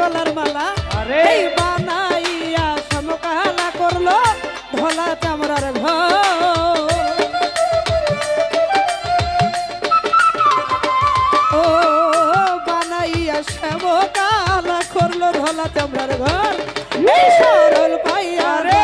গলার মালা। এই বানাইয়া সমকালা করল ধলা চামড়ার ঘর। সমকালা করল ধলা চামড়ার ঘর। সরল পাইয়া রে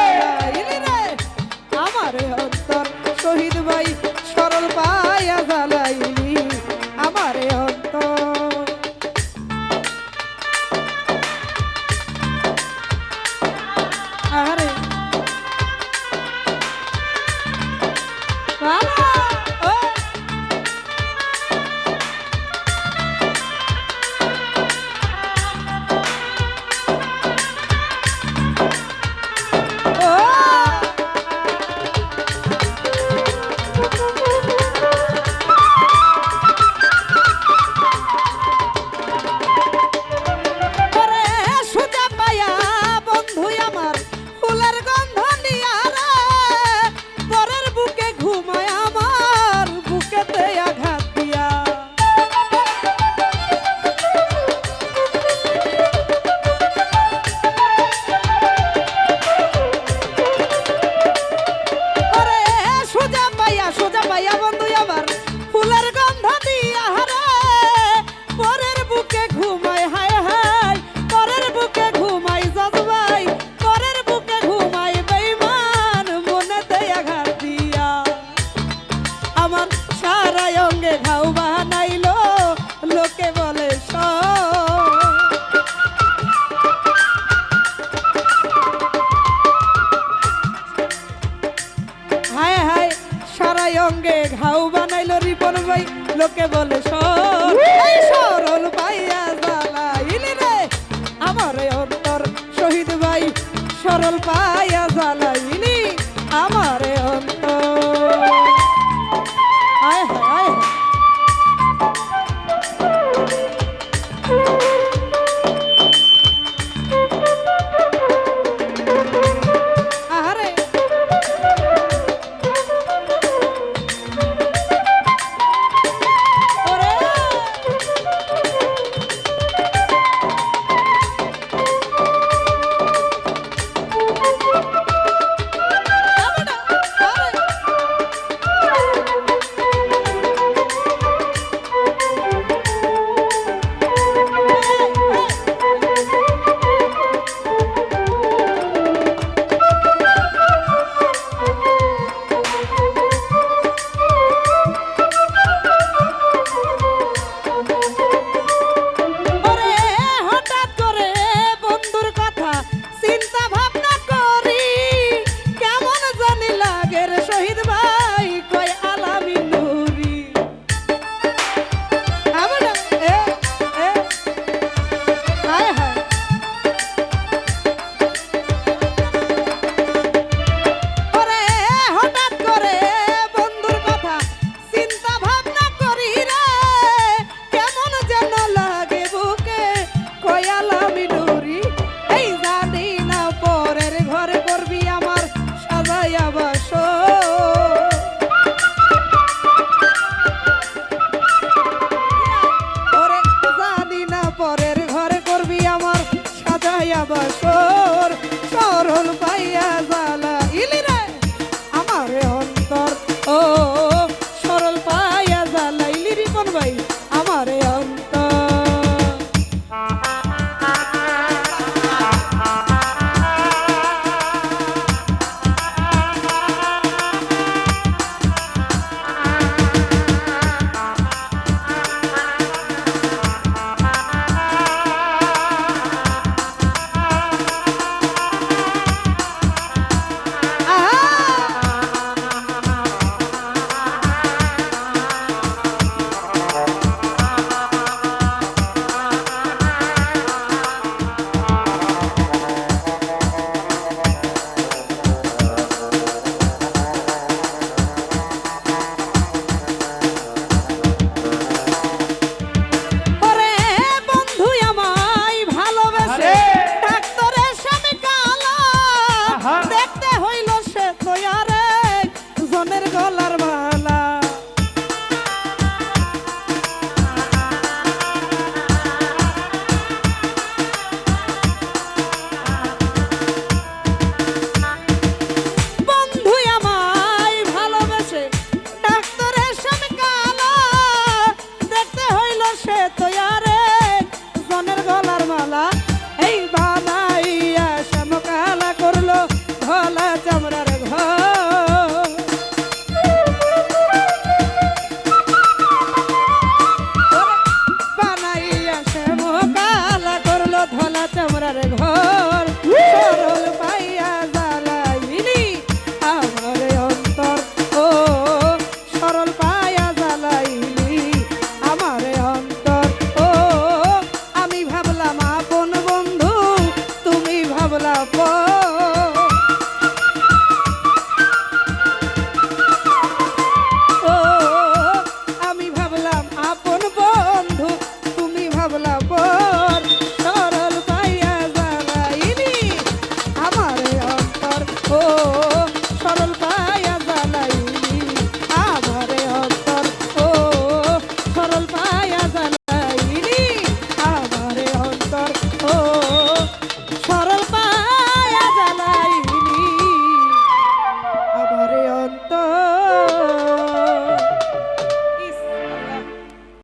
বলে সর। এই সরল পাইয়া জ্বালাইলি রে। আমার অন্তর শহীদ ভাই সরল পাইয়া জ্বালাইলি। আমার অন্তর। আয় হায়।